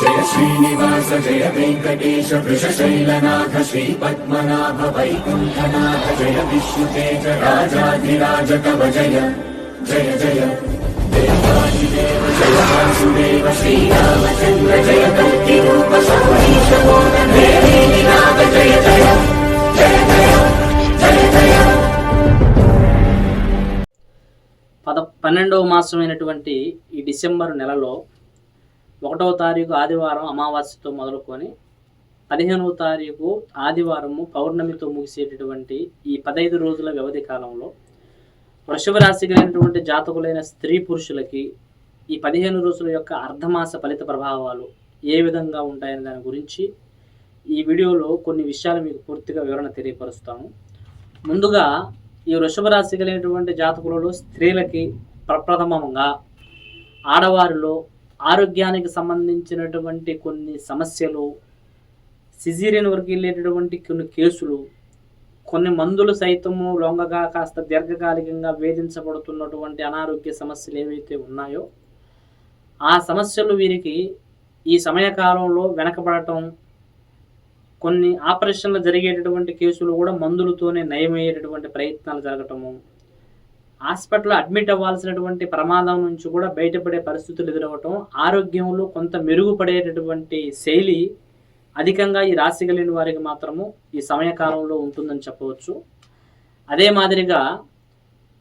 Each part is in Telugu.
జయ శ్రీనివాస జయ వెంకటేశ వృషశైలనాథ శ్రీ పద్మనాభ వైకుంఠనాథ జయ విష్ణుతేజ రాజాధిరాజ కవ జయ జయ జయ. దేవాదిదేవ జయ వాసుదేవ శ్రీరామచంద్ర జయ కల్కి రూప సౌరీశ నాథ జయ జయ జయ. జయ జయ జయ. పద పన్నెండవ మాసమైనటువంటి ఈ డిసెంబర్ నెలలో ఒకటవ తారీఖు ఆదివారం అమావాస్యతో మొదలుకొని పదిహేనవ తారీఖు ఆదివారము పౌర్ణమితో ముగిసేటటువంటి ఈ పదహైదు రోజుల వ్యవధి కాలంలో వృషభ రాశి కలిగినటువంటి జాతకులైన స్త్రీ పురుషులకి ఈ పదిహేను రోజుల యొక్క అర్ధమాస ఫలిత ప్రభావాలు ఏ విధంగా ఉంటాయనే దాని గురించి ఈ వీడియోలో కొన్ని విషయాలు మీకు పూర్తిగా వివరణ తెలియపరుస్తాము. ముందుగా ఈ వృషభ రాశి కలిగినటువంటి జాతకులలో స్త్రీలకి ప్రప్రథమంగా ఆడవారిలో ఆరోగ్యానికి సంబంధించినటువంటి కొన్ని సమస్యలు సిజీరియన్ వరకు వెళ్ళేటటువంటి కొన్ని కేసులు కొన్ని మందులు సైతము లొంగగా కాస్త దీర్ఘకాలికంగా వేధించబడుతున్నటువంటి అనారోగ్య సమస్యలు ఏవైతే ఉన్నాయో ఆ సమస్యలు వీరికి ఈ సమయకాలంలో వెనకబడటం కొన్ని ఆపరేషన్లు జరిగేటటువంటి కేసులు కూడా మందులతోనే నయమయ్యేటటువంటి ప్రయత్నాలు జరగటము హాస్పిటల్లో అడ్మిట్ అవ్వాల్సినటువంటి ప్రమాదం నుంచి కూడా బయటపడే పరిస్థితులు ఎదురవటం ఆరోగ్యంలో కొంత మెరుగుపడేటటువంటి శైలి అధికంగా ఈ రాశి కలిగిన వారికి మాత్రము ఈ సమయకాలంలో ఉంటుందని చెప్పవచ్చు. అదే మాదిరిగా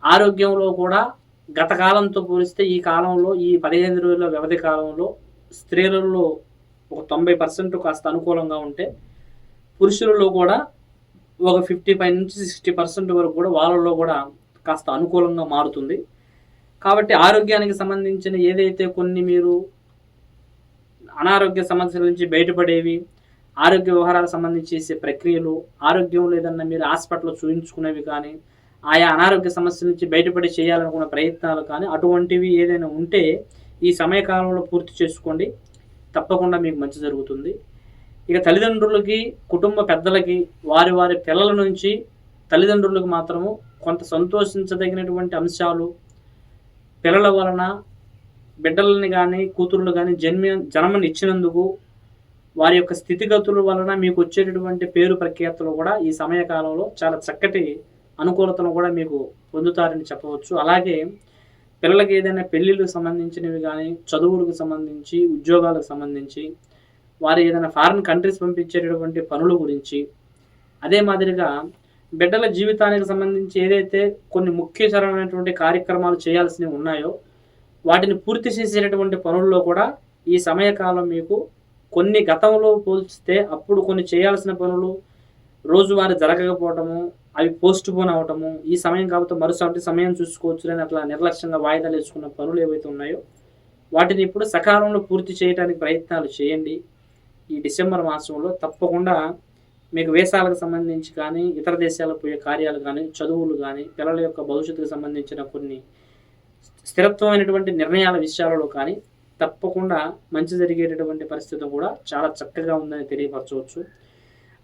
ఆరోగ్యంలో కూడా గత కాలంతో పోలిస్తే ఈ కాలంలో ఈ పదిహేను రోజుల వ్యవధి కాలంలో స్త్రీలలో ఒక తొంభై పర్సెంట్ కాస్త అనుకూలంగా ఉంటే పురుషులలో కూడా ఒక ఫిఫ్టీ ఫైవ్ నుంచి సిక్స్టీ పర్సెంట్ వరకు కూడా వాళ్ళలో కూడా కాస్త అనుకూలంగా మారుతుంది. కాబట్టి ఆరోగ్యానికి సంబంధించిన ఏదైతే కొన్ని మీరు అనారోగ్య సమస్యల నుంచి బయటపడేవి ఆరోగ్య వ్యవహారాలకు సంబంధించి చేసే ప్రక్రియలు ఆరోగ్యం లేదన్నా మీరు హాస్పిటల్లో చూపించుకునేవి కానీ ఆయా అనారోగ్య సమస్యల నుంచి బయటపడి చేయాలనుకున్న ప్రయత్నాలు కానీ అటువంటివి ఏదైనా ఉంటే ఈ సమయకాలంలో పూర్తి చేసుకోండి. తప్పకుండా మీకు మంచి జరుగుతుంది. ఇక తల్లిదండ్రులకి కుటుంబ పెద్దలకి వారి వారి పిల్లల నుంచి తల్లిదండ్రులకు మాత్రము కొంత సంతోషించదగినటువంటి అంశాలు పిల్లల వలన బిడ్డలని కానీ కూతుర్లు కానీ జన్మ జన్మని ఇచ్చినందుకు వారి యొక్క స్థితిగతుల వలన మీకు వచ్చేటటువంటి పేరు ప్రఖ్యాతులు కూడా ఈ సమయకాలంలో చాలా చక్కటి అనుకూలతను కూడా మీకు పొందుతారని చెప్పవచ్చు. అలాగే పిల్లలకి ఏదైనా పెళ్ళిళ్ళకు సంబంధించినవి కానీ చదువులకు సంబంధించి ఉద్యోగాలకు సంబంధించి వారు ఏదైనా ఫారిన్ కంట్రీస్ పంపించేటటువంటి పనుల గురించి అదే మాదిరిగా బిడ్డల జీవితానికి సంబంధించి ఏదైతే కొన్ని ముఖ్యతరమైనటువంటి కార్యక్రమాలు చేయాల్సినవి ఉన్నాయో వాటిని పూర్తి చేసేటటువంటి పనుల్లో కూడా ఈ సమయకాలం మీకు కొన్ని గతంలో పోల్చితే అప్పుడు కొన్ని చేయాల్సిన పనులు రోజువారీ జరగకపోవటము అవి పోస్ట్ పోన్ అవటము ఈ సమయం కాబట్టి మరుసటి సమయం చూసుకోవచ్చు అని అట్లా నిర్లక్ష్యంగా వాయిదాలు వేసుకున్న పనులు ఏవైతే ఉన్నాయో వాటిని ఇప్పుడు సకాలంలో పూర్తి చేయడానికి ప్రయత్నాలు చేయండి. ఈ డిసెంబర్ మాసంలో తప్పకుండా మీకు వేసాలకు సంబంధించి కానీ ఇతర దేశాలకు పోయే కార్యాలు కానీ చదువులు కానీ పిల్లల యొక్క భవిష్యత్తుకు సంబంధించిన కొన్ని స్థిరత్వమైనటువంటి నిర్ణయాల విషయాలలో కానీ తప్పకుండా మంచి జరిగేటటువంటి పరిస్థితి కూడా చాలా చక్కగా ఉందని తెలియపరచవచ్చు.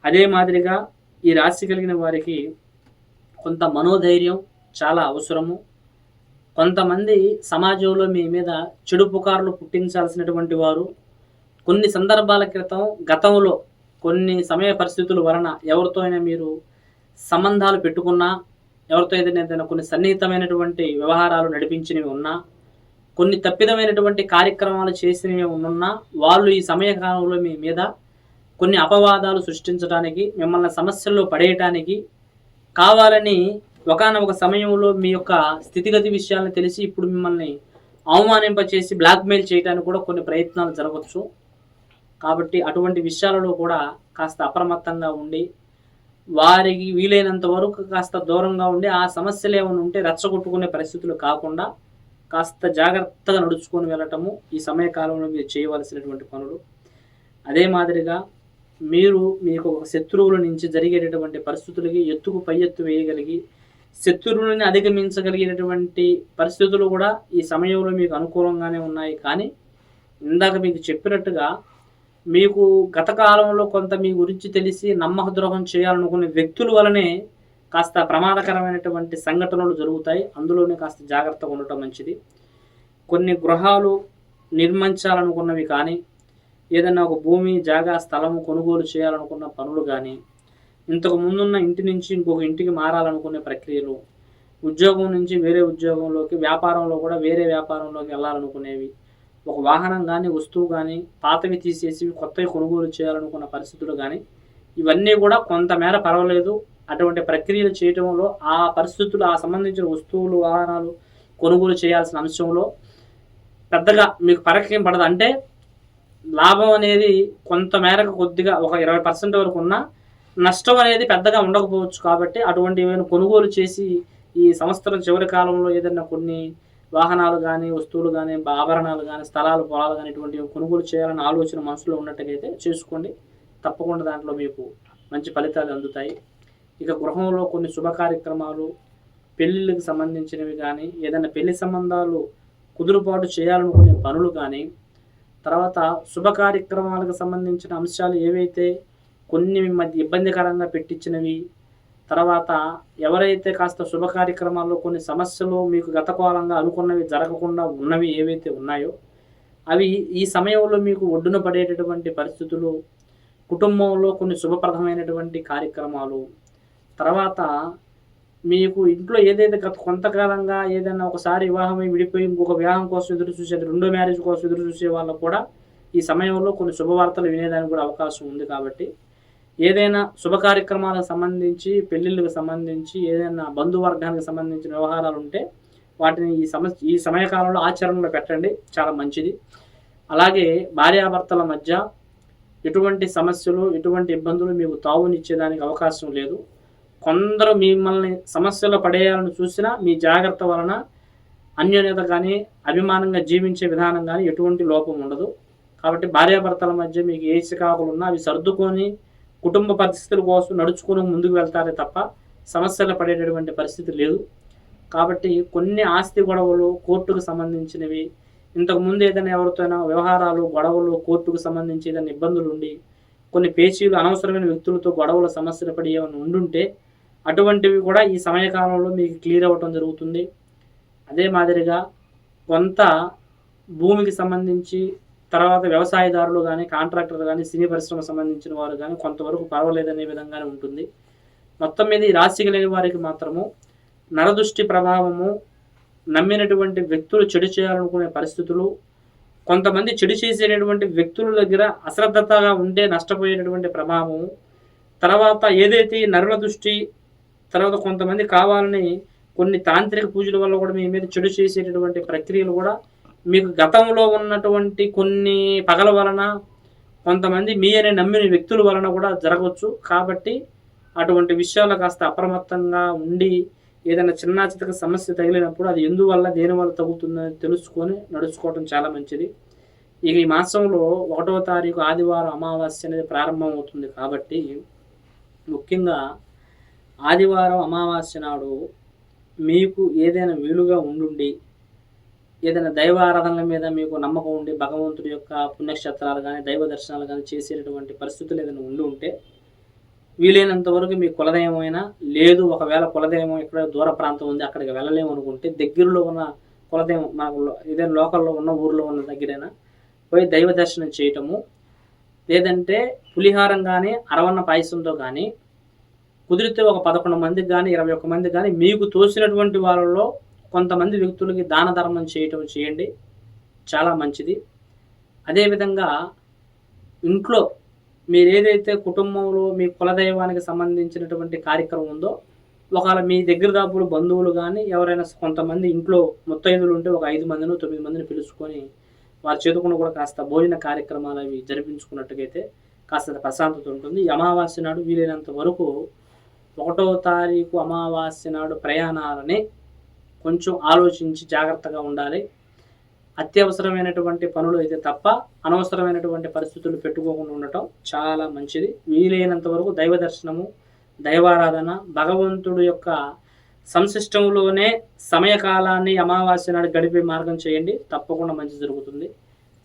అదే మాదిరిగా ఈ రాశి కలిగిన వారికి కొంత మనోధైర్యం చాలా అవసరము. కొంతమంది సమాజంలో మీ మీద చెడు పుకార్లు పుట్టించాల్సినటువంటి వారు. కొన్ని సందర్భాల క్రితం గతంలో కొన్ని సమయ పరిస్థితుల వలన ఎవరితో అయినా మీరు సంబంధాలు పెట్టుకున్నా ఎవరితో ఏదైనా ఏదైనా కొన్ని సన్నిహితమైనటువంటి వ్యవహారాలు నడిపించినవి ఉన్నా కొన్ని తప్పిదమైనటువంటి కార్యక్రమాలు చేసినవి ఉన్నా వాళ్ళు ఈ సమయ కాలంలో మీ మీద కొన్ని అపవాదాలు సృష్టించడానికి మిమ్మల్ని సమస్యల్లో పడేయటానికి కావాలని ఒకనొక సమయంలో మీ యొక్క స్థితిగతి విషయాలను తెలిసి ఇప్పుడు మిమ్మల్ని అవమానింపచేసి బ్లాక్మెయిల్ చేయడానికి కూడా కొన్ని ప్రయత్నాలు జరగవచ్చు కాబట్టి అటువంటి విషయాలలో కూడా కాస్త అప్రమత్తంగా ఉండి వారికి వీలైనంత వరకు కాస్త దూరంగా ఉండి ఆ సమస్యలు ఏమైనా ఉంటే రెచ్చగొట్టుకునే పరిస్థితులు కాకుండా కాస్త జాగ్రత్తగా నడుచుకొని వెళ్ళటము ఈ సమయకాలంలో మీరు చేయవలసినటువంటి పనులు. అదే మాదిరిగా మీరు మీకు ఒక శత్రువుల నుంచి జరిగేటటువంటి పరిస్థితులకి ఎత్తుకు పై ఎత్తు వేయగలిగి శత్రువులని అధిగమించగలిగేటటువంటి పరిస్థితులు కూడా ఈ సమయంలో మీకు అనుకూలంగానే ఉన్నాయి. కానీ ఇందాక మీకు చెప్పినట్టుగా మీకు గత కాలంలో కొంత మీ గురించి తెలిసి నమ్మక ద్రోహం చేయాలనుకునే వ్యక్తుల వలనే కాస్త ప్రమాదకరమైనటువంటి సంఘటనలు జరుగుతాయి. అందులోనే కాస్త జాగ్రత్తగా ఉండటం మంచిది. కొన్ని గృహాలు నిర్మించాలనుకున్నవి కానీ ఏదైనా ఒక భూమి జాగా స్థలం కొనుగోలు చేయాలనుకున్న పనులు కానీ ఇంతకు ముందున్న ఇంటి నుంచి ఇంకొక ఇంటికి మారాలనుకునే ప్రక్రియలు ఉద్యోగం నుంచి వేరే ఉద్యోగంలోకి వ్యాపారంలో కూడా వేరే వ్యాపారంలోకి వెళ్ళాలనుకునేవి ఒక వాహనం కానీ వస్తువు కానీ పాతవి తీసేసి కొత్తవి కొనుగోలు చేయాలనుకున్న పరిస్థితులు కానీ ఇవన్నీ కూడా కొంతమేర పర్వాలేదు. అటువంటి ప్రక్రియలు చేయటంలో ఆ పరిస్థితులు ఆ సంబంధించిన వస్తువులు వాహనాలు కొనుగోలు చేయాల్సిన అంశంలో పెద్దగా మీకు పరక్యం పడదు. అంటే లాభం అనేది కొంత మేరకు కొద్దిగా ఒక ఇరవై పర్సెంట్ వరకు ఉన్నా నష్టం అనేది పెద్దగా ఉండకపోవచ్చు. కాబట్టి అటువంటి ఏమైనా కొనుగోలు చేసి ఈ సంవత్సరం చివరి కాలంలో ఏదైనా కొన్ని వాహనాలు కానీ వస్తువులు కానీ ఆభరణాలు కానీ స్థలాలు పొలాలు కానీ ఇటువంటివి కొనుగోలు చేయాలని ఆలోచన మనసులో ఉన్నట్టుగైతే చేసుకోండి. తప్పకుండా దాంట్లో మీకు మంచి ఫలితాలు అందుతాయి. ఇక గృహంలో కొన్ని శుభ కార్యక్రమాలు పెళ్ళిళ్ళకి సంబంధించినవి కానీ ఏదైనా పెళ్ళి సంబంధాలు కుదురుబాటు చేయాలనుకునే పనులు కానీ తర్వాత శుభ కార్యక్రమాలకు సంబంధించిన అంశాలు ఏవైతే కొన్ని మధ్య ఇబ్బందికరంగా పెట్టించినవి తర్వాత ఎవరైతే కాస్త శుభ కార్యక్రమాల్లో కొన్ని సమస్యలు మీకు గతకాలంగా అనుకున్నవి జరగకుండా ఉన్నవి ఏవైతే ఉన్నాయో అవి ఈ సమయంలో మీకు ఒడ్డున పడేటటువంటి పరిస్థితులు కుటుంబంలో కొన్ని శుభప్రదమైనటువంటి కార్యక్రమాలు తర్వాత మీకు ఇంట్లో ఏదైతే గత కొంతకాలంగా ఏదైనా ఒకసారి వివాహమై విడిపోయి ఇంకొక వివాహం కోసం ఎదురు చూసే రెండో మ్యారేజ్ కోసం ఎదురు చూసే వాళ్ళకు కూడా ఈ సమయంలో కొన్ని శుభవార్తలు వినేదానికి కూడా అవకాశం ఉంది కాబట్టి ఏదైనా శుభ కార్యక్రమాలకు సంబంధించి పెళ్ళిళ్ళకు సంబంధించి ఏదైనా బంధువర్గానికి సంబంధించిన వ్యవహారాలు ఉంటే వాటిని ఈ సమ ఈ సమయకాలంలో ఆచరణలో పెట్టండి. చాలా మంచిది. అలాగే భార్యాభర్తల మధ్య ఎటువంటి సమస్యలు ఎటువంటి ఇబ్బందులు మీకు తావునిచ్చేదానికి అవకాశం లేదు. కొందరు మిమ్మల్ని సమస్యలు పడేయాలని చూసినా మీ జాగ్రత్త వలన అన్యోన్యత కానీ అభిమానంగా జీవించే విధానం కానీ ఎటువంటి లోపం ఉండదు. కాబట్టి భార్యాభర్తల మధ్య మీకు ఏ చికాకులు ఉన్నా అవి సర్దుకొని కుటుంబ పరిస్థితుల కోసం నడుచుకుని ముందుకు వెళ్తారే తప్ప సమస్యలు పడేటటువంటి పరిస్థితి లేదు. కాబట్టి కొన్ని ఆస్తి గొడవలు కోర్టుకు సంబంధించినవి ఇంతకుముందు ఏదైనా ఎవరితోనైనా వ్యవహారాలు గొడవలు కోర్టుకు సంబంధించి ఏదైనా ఇబ్బందులు ఉండి కొన్ని పేచీలు అనవసరమైన వ్యక్తులతో గొడవల సమస్యలు పడి ఏమైనా ఉండుంటే అటువంటివి కూడా ఈ సమయకాలంలో మీకు క్లియర్ అవ్వటం జరుగుతుంది. అదే మాదిరిగా కొంత భూమికి సంబంధించి తర్వాత వ్యవసాయదారులు కానీ కాంట్రాక్టర్లు కానీ సినీ పరిశ్రమ సంబంధించిన వారు కానీ కొంతవరకు పర్వాలేదనే విధంగానే ఉంటుంది. మొత్తం మీద ఈ రాశి కలిగిన వారికి మాత్రము నరదృష్టి ప్రభావము నమ్మినటువంటి వ్యక్తులు చెడు చేయాలనుకునే పరిస్థితులు కొంతమంది చెడు చేసేటటువంటి వ్యక్తుల దగ్గర అశ్రద్ధతగా ఉంటే నష్టపోయేటటువంటి ప్రభావము తర్వాత ఏదైతే నరుల దృష్టి తర్వాత కొంతమంది కావాలని కొన్ని తాంత్రిక పూజల వల్ల కూడా మీ మీద చెడు చేసేటటువంటి ప్రక్రియలు కూడా మీకు గతంలో ఉన్నటువంటి కొన్ని పగల వలన కొంతమంది మీ అనే నమ్మిన వ్యక్తుల వలన కూడా జరగవచ్చు. కాబట్టి అటువంటి విషయాలు కాస్త అప్రమత్తంగా ఉండి ఏదైనా చిన్న చితక సమస్య తగిలినప్పుడు అది ఎందువల్ల దేనివల్ల తగ్గుతుందని తెలుసుకొని నడుచుకోవడం చాలా మంచిది. ఇక ఈ మాసంలో ఒకటవ తారీఖు ఆదివారం అమావాస్య అనేది ప్రారంభం అవుతుంది కాబట్టి ముఖ్యంగా ఆదివారం అమావాస్య నాడు మీకు ఏదైనా వీలుగా ఉండుండి ఏదైనా దైవ ఆరాధనల మీద మీకు నమ్మకం ఉండి భగవంతుడి యొక్క పుణ్యక్షేత్రాలు కానీ దైవ దర్శనాలు కానీ చేసేటటువంటి పరిస్థితులు ఏదైనా ఉండి ఉంటే వీలైనంత వరకు మీ కులదైవమైనా లేదు ఒకవేళ కులదైవం ఇక్కడ దూర ప్రాంతం ఉంది అక్కడికి వెళ్ళలేము అనుకుంటే దగ్గరలో ఉన్న కులదైవం మనకు ఏదైనా లోకల్లో ఉన్న ఊర్లో ఉన్న దగ్గరైనా పోయి దైవ దర్శనం చేయటము లేదంటే పులిహారం కానీ అరవన్న పాయసంతో కానీ కుదిరితే ఒక పదకొండు మందికి కానీ ఇరవై ఒక్క మందికి కానీ మీకు తోసినటువంటి వాళ్ళలో కొంతమంది వ్యక్తులకి దాన ధర్మం చేయటం చేయండి. చాలా మంచిది. అదేవిధంగా ఇంట్లో మీరు ఏదైతే కుటుంబంలో మీ కులదైవానికి సంబంధించినటువంటి కార్యక్రమం ఉందో ఒకవేళ మీ దగ్గర దాపులు బంధువులు కానీ ఎవరైనా కొంతమంది ఇంట్లో ముత్తైదులు ఉంటే ఒక ఐదు మందిని తొమ్మిది మందిని పిలుచుకొని వారి చేతుకున్న కూడా కాస్త భోజన కార్యక్రమాలు అవి జరిపించుకున్నట్టుగైతే కాస్త ప్రశాంతత ఉంటుంది. ఈ అమావాస్య నాడు వీలైనంత వరకు ఒకటో తారీఖు అమావాస్య నాడు ప్రయాణాలని కొంచెం ఆలోచించి జాగ్రత్తగా ఉండాలి. అత్యవసరమైనటువంటి పనులు అయితే తప్ప అనవసరమైనటువంటి పరిస్థితులు పెట్టుకోకుండా ఉండటం చాలా మంచిది. వీలైనంత వరకు దైవ దర్శనము దైవారాధన భగవంతుడు యొక్క సంశిష్టంలోనే సమయకాలాన్ని అమావాస్య నాడు గడిపే మార్గం చేయండి. తప్పకుండా మంచి జరుగుతుంది.